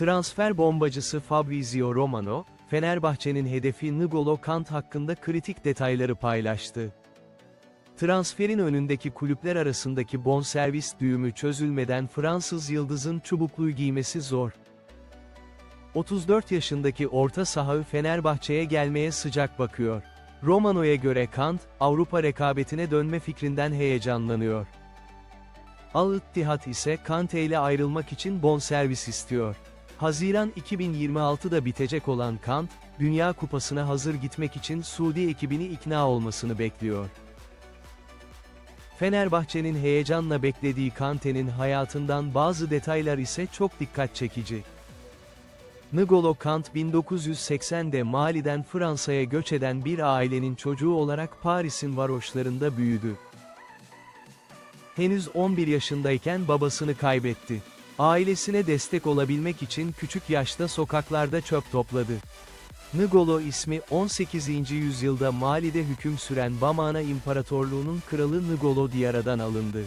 Transfer bombacısı Fabrizio Romano, Fenerbahçe'nin hedefi N'Golo Kant hakkında kritik detayları paylaştı. Transferin önündeki kulüpler arasındaki bonservis düğümü çözülmeden Fransız yıldızın çubukluğu giymesi zor. 34 yaşındaki orta saha Fenerbahçe'ye gelmeye sıcak bakıyor. Romano'ya göre Kant, Avrupa rekabetine dönme fikrinden heyecanlanıyor. Al-Ittihad ise Kante ile ayrılmak için bonservis istiyor. Haziran 2026'da bitecek olan Kant, Dünya Kupası'na hazır gitmek için Suudi ekibini ikna olmasını bekliyor. Fenerbahçe'nin heyecanla beklediği Kante'nin hayatından bazı detaylar ise çok dikkat çekici. N'Golo Kant 1980'de Mali'den Fransa'ya göç eden bir ailenin çocuğu olarak Paris'in varoşlarında büyüdü. Henüz 11 yaşındayken babasını kaybetti. Ailesine destek olabilmek için küçük yaşta sokaklarda çöp topladı. N'Golo ismi 18. yüzyılda Mali'de hüküm süren Bamana İmparatorluğu'nun kralı N'Golo Diyara'dan alındı.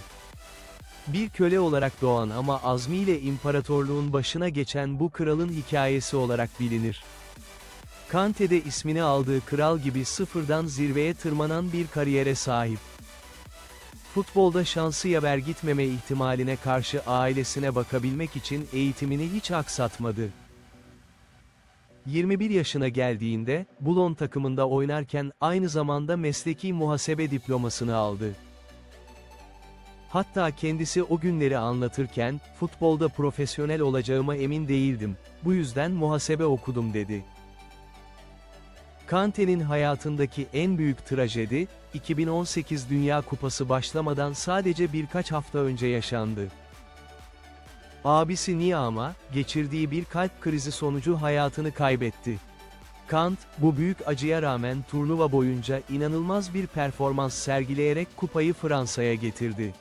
Bir köle olarak doğan ama azmiyle imparatorluğun başına geçen bu kralın hikayesi olarak bilinir. Kante'de ismini aldığı kral gibi sıfırdan zirveye tırmanan bir kariyere sahip. Futbolda şansı yaver gitmeme ihtimaline karşı ailesine bakabilmek için eğitimini hiç aksatmadı. 21 yaşına geldiğinde, Bulon takımında oynarken aynı zamanda mesleki muhasebe diplomasını aldı. Hatta kendisi o günleri anlatırken, futbolda profesyonel olacağıma emin değildim, bu yüzden muhasebe okudum dedi. Kante'nin hayatındaki en büyük trajedi, 2018 Dünya Kupası başlamadan sadece birkaç hafta önce yaşandı. Abisi Niam'a, geçirdiği bir kalp krizi sonucu hayatını kaybetti. Kant, bu büyük acıya rağmen turnuva boyunca inanılmaz bir performans sergileyerek kupayı Fransa'ya getirdi.